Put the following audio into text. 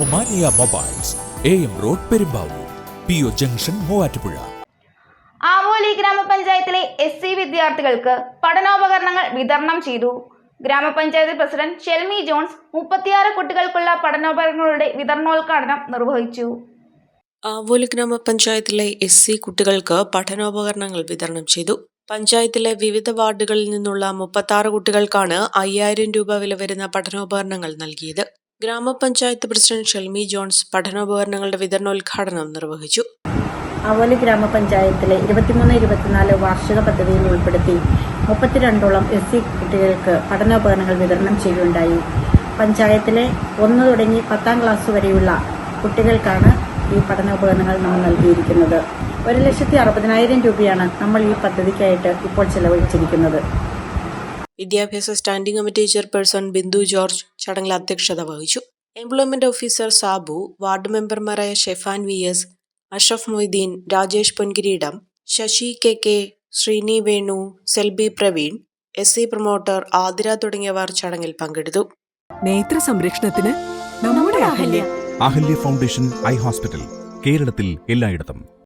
Omania mobiles A M road Perumbavoor P O junction Muvattupuzha. Avoli ഗ്രാമപഞ്ചായത്തിലെ S C വിദ്യാർത്ഥികൾക്ക് പഠനോപകരണങ്ങൾ വിതരണം ചെയ്തു. ഗ്രാമപഞ്ചായത്ത് പ്രസിഡന്റ് ഷെൽമി ജോൺസ് മുപ്പത്തിയാറ് കുട്ടികൾക്കുള്ള പഠനോപകരണങ്ങളുടെ വിതരണോദ്ഘാടനം നിർവഹിച്ചു. ആവോലി ഗ്രാമപഞ്ചായത്തിലെ എസ് സി കുട്ടികൾക്ക് പഠനോപകരണങ്ങൾ വിതരണം ചെയ്തു. പഞ്ചായത്തിലെ വിവിധ വാർഡുകളിൽ നിന്നുള്ള മുപ്പത്തി കുട്ടികൾക്കാണ് അയ്യായിരം രൂപ വില വരുന്ന പഠനോപകരണങ്ങൾ നൽകിയത്. ഗ്രാമപഞ്ചായത്ത് പ്രസിഡന്റ് ഷെൽമി ജോൺസ് പഠനോപകരണങ്ങളുടെ വിതരണോദ്ഘാടനം നിർവഹിച്ചു. അവലി ഗ്രാമപഞ്ചായത്തിലെ ഇരുപത്തിമൂന്ന് ഇരുപത്തിനാല് വാർഷിക പദ്ധതിയിൽ ഉൾപ്പെടുത്തി മുപ്പത്തിരണ്ടോളം എസ് സി കുട്ടികൾക്ക് പഠനോപകരണങ്ങൾ വിതരണം ചെയ്യുകയുണ്ടായി. പഞ്ചായത്തിലെ ഒന്ന് തുടങ്ങി പത്താം ക്ലാസ് വരെയുള്ള കുട്ടികൾക്കാണ് ഈ പഠനോപകരണങ്ങൾ നമ്മൾ നൽകിയിരിക്കുന്നത്. ഒരു ലക്ഷത്തി അറുപതിനായിരം രൂപയാണ് നമ്മൾ ഈ പദ്ധതിക്കായിട്ട് ഇപ്പോൾ ചെലവഴിച്ചിരിക്കുന്നത്. വിദ്യാഭ്യാസ standing committee chairperson Bindu George ചടങ്ങിൽ അധ്യക്ഷത വഹിച്ചു. എംപ്ലോയ്മെന്റ് ഓഫീസർ സാബു വാർഡ് മെമ്പർമാരായ Shefan V S Ashraf Moideen Rajesh Ponkireedam Sasi K K Sreeni Venu Selby Praveen S C promoter Athira തുടങ്ങിയവർ ചടങ്ങിൽ പങ്കെടുത്തു. നേത്ര സംരക്ഷണത്തിന് നമ്മുടെ Ahalya. Ahalya foundation eye hospital കേരളത്തിൽ എല്ലായിടത്തും.